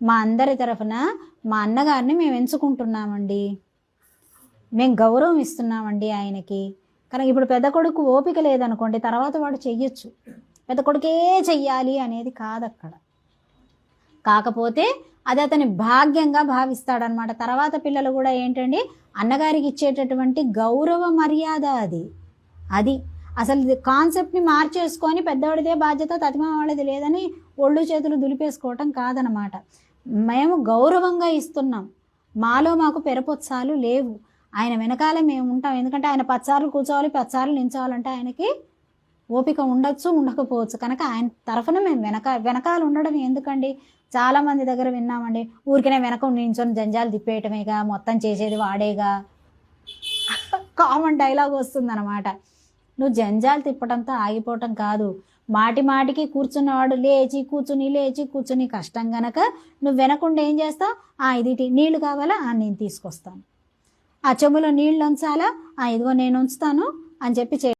మా అందరి తరఫున మా అన్నగారిని మేము ఎంచుకుంటున్నామండి. మేము గౌరవం ఇస్తున్నామండి ఆయనకి. కానీ ఇప్పుడు పెద్ద కొడుకు ఓపిక లేదనుకోండి తర్వాత వాడు చెయ్యొచ్చు. పెద్ద కొడుకే చెయ్యాలి అనేది కాదు అక్కడ కాకపోతే అది అతని భాగ్యంగా భావిస్తాడనమాట తర్వాత పిల్లలు కూడా ఏంటండి అన్నగారికి ఇచ్చేటటువంటి గౌరవ మర్యాద అది. అది. అసలు కాన్సెప్ట్ని మార్చేసుకొని పెద్దవాడిదే బాధ్యత తతిమా వాళ్ళది లేదని ఒళ్ళు చేతులు దులిపేసుకోవటం కాదనమాట మేము గౌరవంగా ఇస్తున్నాం. మాలో మాకు పెరపొత్సాలు లేవు. ఆయన వెనకాల మేము ఉంటాం. ఎందుకంటే ఆయన పచ్చారులు కూర్చోవాలి పచ్చారులు నించోవాలంటే ఆయనకి ఓపిక ఉండొచ్చు ఉండకపోవచ్చు. కనుక ఆయన తరఫున మేము వెనక వెనకాల ఉండడం ఎందుకండి? చాలామంది దగ్గర విన్నామండి. ఊరికనే వెనక నించొని జంజాలు తిప్పేయటమేగా మొత్తం చేసేది వాడేగా? కామన్ డైలాగ్ వస్తుందన్నమాట. నువ్వు జంజాలు తిప్పడంతో ఆగిపోవటం కాదు. మాటి మాటికి కూర్చున్నవాడు లేచి కూర్చుని లేచి కూర్చుని కష్టం గనక నువ్వు వెనకుండా ఏం చేస్తావు? ఆ ఇది నీళ్ళు కావాలా? ఆ నేను తీసుకొస్తాను. ఆ చెంబులో నీళ్ళు ఉంచాలా? ఆ ఇదిగో నేను ఉంచుతాను అని చెప్పి చే